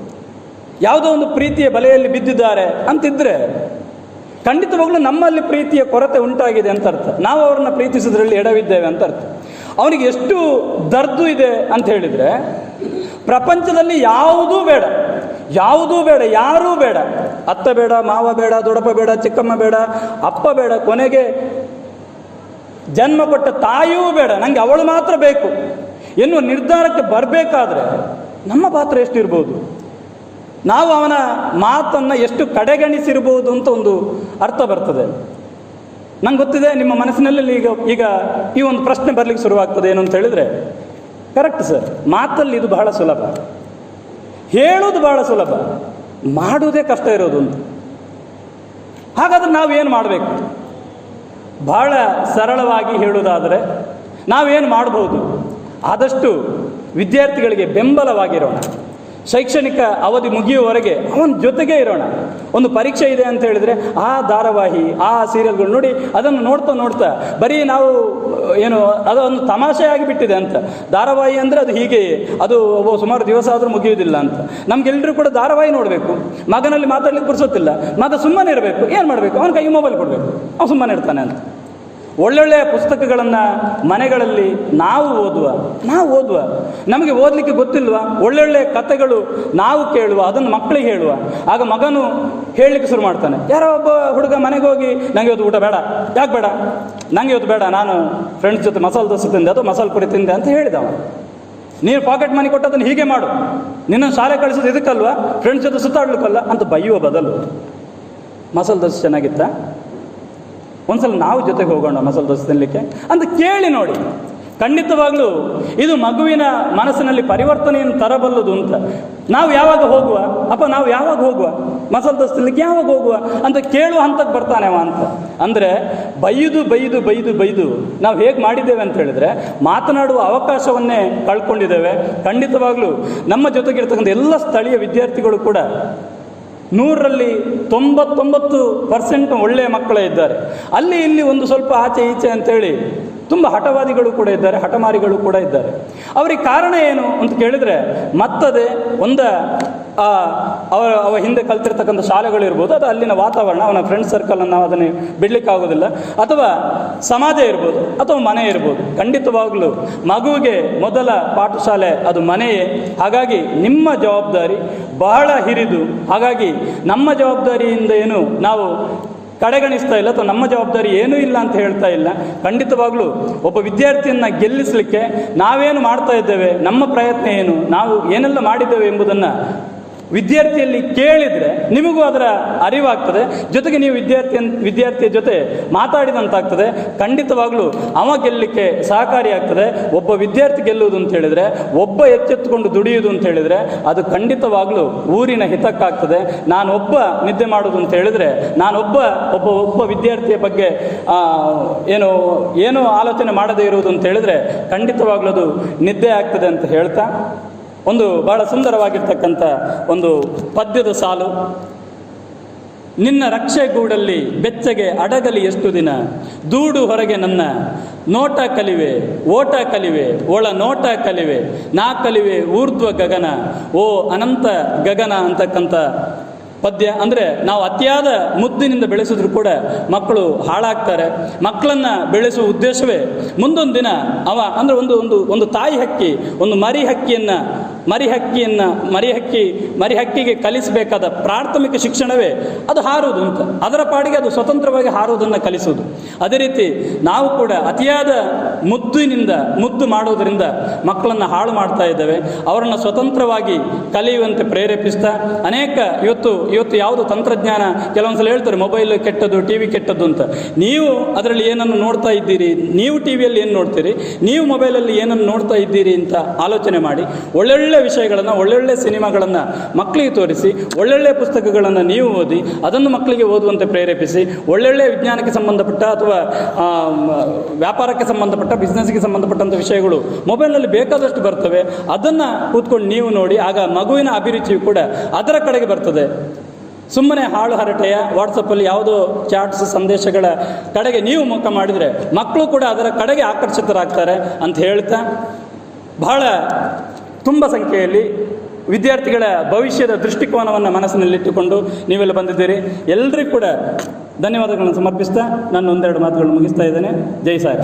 ಯಾವುದೋ ಒಂದು ಪ್ರೀತಿಯ ಬಲೆಯಲ್ಲಿ ಬಿದ್ದಿದ್ದಾರೆ ಅಂತಿದ್ರೆ ಖಂಡಿತವಾಗ್ಲೂ ನಮ್ಮಲ್ಲಿ ಪ್ರೀತಿಯ ಕೊರತೆ ಉಂಟಾಗಿದೆ ಅಂತ ಅರ್ಥ. ನಾವು ಅವರನ್ನು ಪ್ರೀತಿಸೋದ್ರಲ್ಲಿ ಎಡವಿದ್ದೇವೆ ಅಂತ ಅರ್ಥ. ಅವನಿಗೆ ಎಷ್ಟು ದರ್ದು ಇದೆ ಅಂತ ಹೇಳಿದರೆ ಪ್ರಪಂಚದಲ್ಲಿ ಯಾವುದೂ ಬೇಡ ಯಾವುದೂ ಬೇಡ, ಯಾರೂ ಬೇಡ. ಅತ್ತ ಬೇಡ, ಮಾವ ಬೇಡ ದೊಡಪ್ಪ ಬೇಡ, ಚಿಕ್ಕಮ್ಮ ಬೇಡ, ಅಪ್ಪ ಬೇಡ, ಕೊನೆಗೆ ಜನ್ಮ ಕೊಟ್ಟ ತಾಯಿಯೂ ಬೇಡ ನನಗೆ ಅವಳು ಮಾತ್ರ ಬೇಕು. ಎನ್ನುವ ನಿರ್ಧಾರಕ್ಕೆ ಬರಬೇಕಾದ್ರೆ ನಮ್ಮ ಪಾತ್ರ ಎಷ್ಟಿರ್ಬೋದು? ನಾವು ಅವನ ಮಾತನ್ನು ಎಷ್ಟು ಕಡೆಗಣಿಸಿರ್ಬೋದು ಅಂತ ಒಂದು ಅರ್ಥ ಬರ್ತದೆ. ನಂಗೆ ಗೊತ್ತಿದೆ, ನಿಮ್ಮ ಮನಸ್ಸಿನಲ್ಲಿ ಈಗ ಈಗ ಈ ಒಂದು ಪ್ರಶ್ನೆ ಬರಲಿಕ್ಕೆ ಶುರುವಾಗ್ತದೆ ಏನು ಅಂತ ಹೇಳಿದರೆ ಕರೆಕ್ಟ್ ಸರ್ ಮಾತಲ್ಲಿ ಇದು ಬಹಳ ಸುಲಭ. ಹೇಳೋದು ಬಹಳ ಸುಲಭ. ಮಾಡೋದೇ ಕಷ್ಟ ಇರೋದು ಅಂತ. ಹಾಗಾದ್ರೆ ನಾವೇನು ಮಾಡಬೇಕು? ಬಹಳ ಸರಳವಾಗಿ ಹೇಳುವುದಾದರೆ ನಾವೇನು ಮಾಡ್ಬೋದು? ಆದಷ್ಟು ವಿದ್ಯಾರ್ಥಿಗಳಿಗೆ ಬೆಂಬಲವಾಗಿರೋಣ. ಶೈಕ್ಷಣಿಕ ಅವಧಿ ಮುಗಿಯುವವರೆಗೆ ಅವನ ಜೊತೆಗೆ ಇರೋಣ. ಒಂದು ಪರೀಕ್ಷೆ ಇದೆ ಅಂತ ಹೇಳಿದರೆ, ಆ ಧಾರಾವಾಹಿ, ಆ ಸೀರಿಯಲ್ಗಳು ನೋಡಿ ಅದನ್ನು ನೋಡ್ತಾ ನೋಡ್ತಾ, ಬರೀ ನಾವು, ಏನು ಅದೊಂದು ತಮಾಷೆ ಆಗಿಬಿಟ್ಟಿದೆ ಅಂತ. ಧಾರಾವಾಹಿ ಅಂದರೆ ಅದು ಹೀಗೆ, ಅದು ಸುಮಾರು ದಿವಸ ಆದರೂ ಮುಗಿಯುವುದಿಲ್ಲ ಅಂತ. ನಮಗೆಲ್ಲರೂ ಕೂಡ ಧಾರಾವಾಹಿ ನೋಡಬೇಕು. ಮಗನಲ್ಲಿ ಮಾತಾಡಲಿಕ್ಕೆ ಪುರ್ಸೊತ್ತಿಲ್ಲ. ಮಗ ಸುಮ್ಮನೆ ಇರಬೇಕು. ಏನು ಮಾಡಬೇಕು? ಅವನ ಕೈ ಮೊಬೈಲ್ ಕೊಡಬೇಕು. ಅವ್ನು ಸುಮ್ಮನೆ ಇರ್ತಾನೆ ಅಂತ. ಒಳ್ಳೊಳ್ಳೆಯ ಪುಸ್ತಕಗಳನ್ನು ಮನೆಗಳಲ್ಲಿ ನಾವು ಓದುವ ನಾವು ಓದುವ. ನಮಗೆ ಓದಲಿಕ್ಕೆ ಗೊತ್ತಿಲ್ವಾ? ಒಳ್ಳೊಳ್ಳೆ ಕಥೆಗಳು ನಾವು ಕೇಳುವ, ಅದನ್ನು ಮಕ್ಕಳಿಗೆ ಹೇಳುವ. ಆಗ ಮಗನು ಹೇಳಲಿಕ್ಕೆ ಶುರು ಮಾಡ್ತಾನೆ. ಯಾರೋ ಒಬ್ಬ ಹುಡುಗ ಮನೆಗೆ ಹೋಗಿ ನನಗೆ ಇವತ್ತು ಊಟ ಬೇಡ, ಯಾಕೆ ಬೇಡ? ನನಗೆ ಇವತ್ತು ಬೇಡ, ನಾನು ಫ್ರೆಂಡ್ಸ್ ಜೊತೆ ಮಸಾಲೆ ದೋಸೆ ತಿಂದೆ ಅಥವಾ ಮಸಾಲೆ ಪುರಿ ತಿಂದೆ, ಅಂತ ಹೇಳಿದವ. ನೀನು ಪಾಕೆಟ್ ಮನಿ ಕೊಟ್ಟದನ್ನು ಹೀಗೆ ಮಾಡು. ನಿನ್ನ ಶಾಲೆ ಕಳಿಸೋದು ಇದಕ್ಕಲ್ವಾ? ಫ್ರೆಂಡ್ಸ್ ಜೊತೆ ಸುತ್ತಾಡ್ಲಿಕ್ಕಲ್ಲ? ಅಂತ ಬೈಯುವ ಬದಲು, ಮಸಾಲೆ ದೋಸೆ ಚೆನ್ನಾಗಿತ್ತಾ? ಒಂದ್ಸಲ ನಾವು ಜೊತೆಗೆ ಹೋಗೋಣ ಮಸಾಲೆ ದೋಸೆ ತಿನ್ನಲಿಕ್ಕೆ ಅಂತ ಕೇಳಿ ನೋಡಿ. ಖಂಡಿತವಾಗ್ಲೂ ಇದು ಮಗುವಿನ ಮನಸ್ಸಿನಲ್ಲಿ ಪರಿವರ್ತನೆಯನ್ನು ತರಬಲ್ಲದು ಅಂತ. ನಾವು ಯಾವಾಗ ಹೋಗುವ? ಅಪ್ಪ, ನಾವು ಯಾವಾಗ ಹೋಗುವ? ಮಸಾಲೆ ದೋಸೆ ಯಾವಾಗ ಹೋಗುವ? ಅಂತ ಕೇಳುವ ಹಂತಕ್ಕೆ ಬರ್ತಾನೆ ಅವ ಅಂತ. ಅಂದರೆ ಬೈದು ಬೈದು ಬೈದು ಬೈದು ನಾವು ಹೇಗೆ ಮಾಡಿದ್ದೇವೆ ಅಂತ ಹೇಳಿದ್ರೆ ಮಾತನಾಡುವ ಅವಕಾಶವನ್ನೇ ಕಳ್ಕೊಂಡಿದ್ದೇವೆ. ಖಂಡಿತವಾಗ್ಲೂ ನಮ್ಮ ಜೊತೆಗಿರ್ತಕ್ಕಂಥ ಎಲ್ಲ ಸ್ಥಳೀಯ ವಿದ್ಯಾರ್ಥಿಗಳು ಕೂಡ ನೂರರಲ್ಲಿ ತೊಂಬತ್ತೊಂಬತ್ತು ಪರ್ಸೆಂಟ್ ಒಳ್ಳೆಯ ಮಕ್ಕಳೇ ಇದ್ದಾರೆ. ಅಲ್ಲಿ ಇಲ್ಲಿ ಒಂದು ಸ್ವಲ್ಪ ಆಚೆ ಈಚೆ ಅಂತೇಳಿ ತುಂಬ ಹಠವಾದಿಗಳು ಕೂಡ ಇದ್ದಾರೆ, ಹಠಮಾರಿಗಳು ಕೂಡ ಇದ್ದಾರೆ. ಅವರಿಗೆ ಕಾರಣ ಏನು ಅಂತ ಕೇಳಿದರೆ, ಮತ್ತದೆ ಒಂದ ಅವರ, ಅವ ಹಿಂದೆ ಕಲ್ತಿರ್ತಕ್ಕಂಥ ಶಾಲೆಗಳಿರ್ಬೋದು ಅದು ಅಲ್ಲಿನ ವಾತಾವರಣ, ಅವನ ಫ್ರೆಂಡ್ ಸರ್ಕಲನ್ನು ನಾವು ಅದನ್ನು ಬಿಡಲಿಕ್ಕಾಗೋದಿಲ್ಲ ಅಥವಾ ಸಮಾಜ ಇರ್ಬೋದು, ಅಥವಾ ಮನೆ ಇರ್ಬೋದು. ಖಂಡಿತವಾಗಲೂ ಮಗುವಿಗೆ ಮೊದಲ ಪಾಠಶಾಲೆ ಅದು ಮನೆಯೇ. ಹಾಗಾಗಿ ನಿಮ್ಮ ಜವಾಬ್ದಾರಿ ಬಹಳ ಹಿರಿದು. ಹಾಗಾಗಿ ನಮ್ಮ ಜವಾಬ್ದಾರಿಯಿಂದ ಏನು ನಾವು ಕಡೆಗಣಿಸ್ತಾ ಇಲ್ಲ, ಅಥವಾ ನಮ್ಮ ಜವಾಬ್ದಾರಿ ಏನೂ ಇಲ್ಲ ಅಂತ ಹೇಳ್ತಾ ಇಲ್ಲ. ಖಂಡಿತವಾಗ್ಲೂ ಒಬ್ಬ ವಿದ್ಯಾರ್ಥಿಯನ್ನು ಗೆಲ್ಲಿಸಲಿಕ್ಕೆ ನಾವೇನು ಮಾಡ್ತಾ ಇದ್ದೇವೆ, ನಮ್ಮ ಪ್ರಯತ್ನ ಏನು, ನಾವು ಏನೆಲ್ಲ ಮಾಡಿದ್ದೇವೆ ಎಂಬುದನ್ನು ವಿದ್ಯಾರ್ಥಿಯಲ್ಲಿ ಕೇಳಿದರೆ ನಿಮಗೂ ಅದರ ಅರಿವಾಗ್ತದೆ. ಜೊತೆಗೆ ನೀವು ವಿದ್ಯಾರ್ಥಿ ವಿದ್ಯಾರ್ಥಿಯ ಜೊತೆ ಮಾತಾಡಿದಂತಾಗ್ತದೆ. ಖಂಡಿತವಾಗಲೂ ಅವ ಗೆಲ್ಲಲಿಕ್ಕೆ ಸಹಕಾರಿಯಾಗ್ತದೆ ಒಬ್ಬ ವಿದ್ಯಾರ್ಥಿ ಗೆಲ್ಲುವುದು ಅಂತ ಹೇಳಿದರೆ, ಒಬ್ಬ ಎಚ್ಚೆತ್ತುಕೊಂಡು ದುಡಿಯುವುದು ಅಂತ ಹೇಳಿದರೆ, ಅದು ಖಂಡಿತವಾಗಲೂ ಊರಿನ ಹಿತಕ್ಕಾಗ್ತದೆ. ನಾನೊಬ್ಬ ನಿದ್ದೆ ಮಾಡುವುದು ಅಂತ ಹೇಳಿದರೆ, ನಾನೊಬ್ಬ ಒಬ್ಬ ಒಬ್ಬ ವಿದ್ಯಾರ್ಥಿಯ ಬಗ್ಗೆ ಏನು ಏನು ಆಲೋಚನೆ ಮಾಡದೇ ಇರುವುದು ಅಂತ ಹೇಳಿದರೆ, ಖಂಡಿತವಾಗ್ಲೂ ಅದು ನಿದ್ದೆ ಆಗ್ತದೆ ಅಂತ ಹೇಳ್ತಾ ಒಂದು ಬಹಳ ಸುಂದರವಾಗಿರ್ತಕ್ಕಂಥ ಒಂದು ಪದ್ಯದ ಸಾಲು. ನಿನ್ನ ರಕ್ಷೆಗೂಡಲ್ಲಿ ಬೆಚ್ಚಗೆ ಅಡಗಲಿ ಎಷ್ಟು ದಿನ? ದೂಡು ಹೊರಗೆ ನನ್ನ ನೋಟ ಕಲಿವೆ, ಓಟ ಕಲಿವೆ, ಒಳ ನೋಟ ಕಲಿವೆ, ನಾ ಕಲಿವೆ ಊರ್ಧ್ವ ಗಗನ, ಓ ಅನಂತ ಗಗನ ಅಂತಕ್ಕಂಥ ಪದ್ಯ. ಅಂದರೆ ನಾವು ಅತಿಯಾದ ಮುದ್ದಿನಿಂದ ಬೆಳೆಸಿದ್ರು ಕೂಡ ಮಕ್ಕಳು ಹಾಳಾಗ್ತಾರೆ. ಮಕ್ಕಳನ್ನು ಬೆಳೆಸುವ ಉದ್ದೇಶವೇ ಮುಂದೊಂದು ದಿನ ಅವ, ಅಂದರೆ ಒಂದು ಒಂದು ಒಂದು ತಾಯಿ ಹಕ್ಕಿ, ಒಂದು ಮರಿ ಹಕ್ಕಿಯನ್ನು ಮರಿ ಮರಿಹಕ್ಕಿ, ಮರಿಹಕ್ಕಿಗೆ ಹಕ್ಕಿ ಮರಿ ಹಕ್ಕಿಗೆ ಕಲಿಸಬೇಕಾದ ಪ್ರಾಥಮಿಕ ಶಿಕ್ಷಣವೇ ಅದು ಹಾರುವುದು ಅಂತ. ಅದರ ಪಾಡಿಗೆ ಅದು ಸ್ವತಂತ್ರವಾಗಿ ಹಾರುವುದನ್ನು ಕಲಿಸುವುದು. ಅದೇ ರೀತಿ ನಾವು ಕೂಡ ಅತಿಯಾದ ಮುದ್ದಿನಿಂದ, ಮುದ್ದು ಮಾಡುವುದರಿಂದ ಮಕ್ಕಳನ್ನು ಹಾಳು ಮಾಡ್ತಾ ಇದ್ದೇವೆ. ಅವರನ್ನು ಸ್ವತಂತ್ರವಾಗಿ ಕಲಿಯುವಂತೆ ಪ್ರೇರೇಪಿಸ್ತಾ, ಅನೇಕ ಇವತ್ತು ಇವತ್ತು ಯಾವುದು ತಂತ್ರಜ್ಞಾನ, ಕೆಲವೊಂದ್ಸಲ ಹೇಳ್ತಾರೆ ಮೊಬೈಲ್ ಕೆಟ್ಟದ್ದು, ಟಿ ವಿ ಕೆಟ್ಟದ್ದು ಅಂತ. ನೀವು ಅದರಲ್ಲಿ ಏನನ್ನು ನೋಡ್ತಾ ಇದ್ದೀರಿ? ನೀವು ಟಿ ವಿಯಲ್ಲಿ ಏನು ನೋಡ್ತೀರಿ? ನೀವು ಮೊಬೈಲಲ್ಲಿ ಏನನ್ನು ನೋಡ್ತಾ ಇದ್ದೀರಿ ಅಂತ ಆಲೋಚನೆ ಮಾಡಿ, ಒಳ್ಳೊಳ್ಳೆ ವಿಷಯಗಳನ್ನು, ಒಳ್ಳೊಳ್ಳೆ ಸಿನಿಮಾಗಳನ್ನು ಮಕ್ಕಳಿಗೆ ತೋರಿಸಿ, ಒಳ್ಳೊಳ್ಳೆ ಪುಸ್ತಕಗಳನ್ನು ನೀವು ಓದಿ, ಅದನ್ನು ಮಕ್ಕಳಿಗೆ ಓದುವಂತೆ ಪ್ರೇರೇಪಿಸಿ, ಒಳ್ಳೊಳ್ಳೆ ವಿಜ್ಞಾನಕ್ಕೆ ಸಂಬಂಧಪಟ್ಟ ಅಥವಾ ವ್ಯಾಪಾರಕ್ಕೆ ಸಂಬಂಧಪಟ್ಟ ಬಿಸ್ನೆಸ್ಗೆ ಸಂಬಂಧಪಟ್ಟಂಥ ವಿಷಯಗಳು ಮೊಬೈಲ್ನಲ್ಲಿ ಬೇಕಾದಷ್ಟು ಬರ್ತವೆ. ಅದನ್ನು ಕೂತ್ಕೊಂಡು ನೀವು ನೋಡಿ, ಆಗ ಮಗುವಿನ ಅಭಿರುಚಿಯು ಕೂಡ ಅದರ ಕಡೆಗೆ ಬರ್ತದೆ. ಸುಮ್ಮನೆ ಹಾಳು ಹರಟೆಯ ವಾಟ್ಸಪ್ಪಲ್ಲಿ ಯಾವುದೋ ಚಾಟ್ಸ್ ಸಂದೇಶಗಳ ಕಡೆಗೆ ನೀವು ಮುಖ ಮಾಡಿದರೆ ಮಕ್ಕಳು ಕೂಡ ಅದರ ಕಡೆಗೆ ಆಕರ್ಷಿತರಾಗ್ತಾರೆ ಅಂತ ಹೇಳ್ತಾ, ಬಹಳ ತುಂಬ ಸಂಖ್ಯೆಯಲ್ಲಿ ವಿದ್ಯಾರ್ಥಿಗಳ ಭವಿಷ್ಯದ ದೃಷ್ಟಿಕೋನವನ್ನು ಮನಸ್ಸಿನಲ್ಲಿಟ್ಟುಕೊಂಡು ನೀವೆಲ್ಲ ಬಂದಿದ್ದೀರಿ. ಎಲ್ಲರಿಗೂ ಕೂಡ ಧನ್ಯವಾದಗಳನ್ನು ಸಮರ್ಪಿಸ್ತಾ ನಾನು ಒಂದೆರಡು ಮಾತುಗಳನ್ನು ಮುಗಿಸ್ತಾ ಇದ್ದೇನೆ. ಜೈ ಸಾರ್